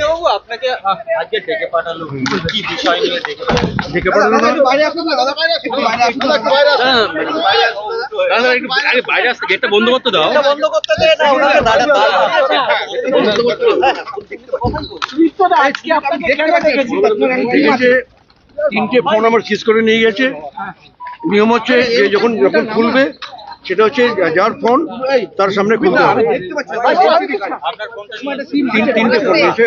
বাবু আপনাকে আজকে ডেকে পাঠালো। কি বিষয় নিয়ে ডেকে পাঠালো? ডেকে পাঠানো না দাদা একটু আগে বাইরে আসতে গেটটা বন্ধ করতে দাও। বন্ধ করতে তিনটে ফোন আমার সিজ করে নিয়ে গেছে। নিয়ম হচ্ছে যে যখন যখন খুলবে সেটা হচ্ছে যার ফোন তার সামনে খুলতে হবে আপনার তিনটে ফোন নিয়েছে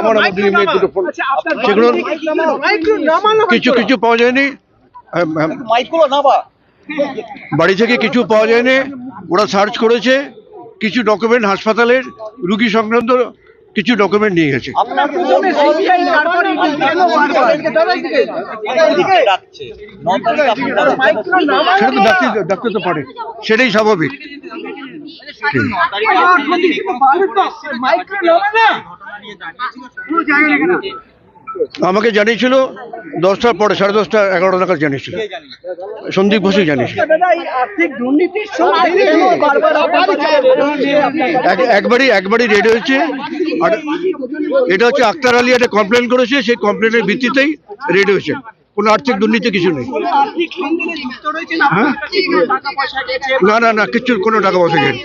আমার আমার দুই মেয়ে দুটো ফোন সেগুলো কিছু কিছু পাওয়া যায়নি। বাড়ি থেকে কিছু পাওয়া যায়নি। ওরা সার্চ করেছে। কিছু ডকুমেন্ট হাসপাতালের রুগী সংক্রান্ত কিছু ডকুমেন্ট নিয়ে গেছে। সেটা তো তো পারে। সেটাই স্বাভাবিক। আমাকে জানিয়েছিল দশটার পরে, সাড়ে দশটা, এগারোটা নাগাদ জানিয়েছিল। সন্দীপ ঘোষই জানিয়েছিল। এক- একবারই একবারই রেড হয়েছে। আর এটা হচ্ছে আক্তার আলী একটা কমপ্লেন করেছে, সেই কমপ্লেনের ভিত্তিতেই রেড হয়েছে। কোনো আর্থিক দুর্নীতি কিছু নেই? না না না, কিছু, কোনো টাকা পয়সা করছি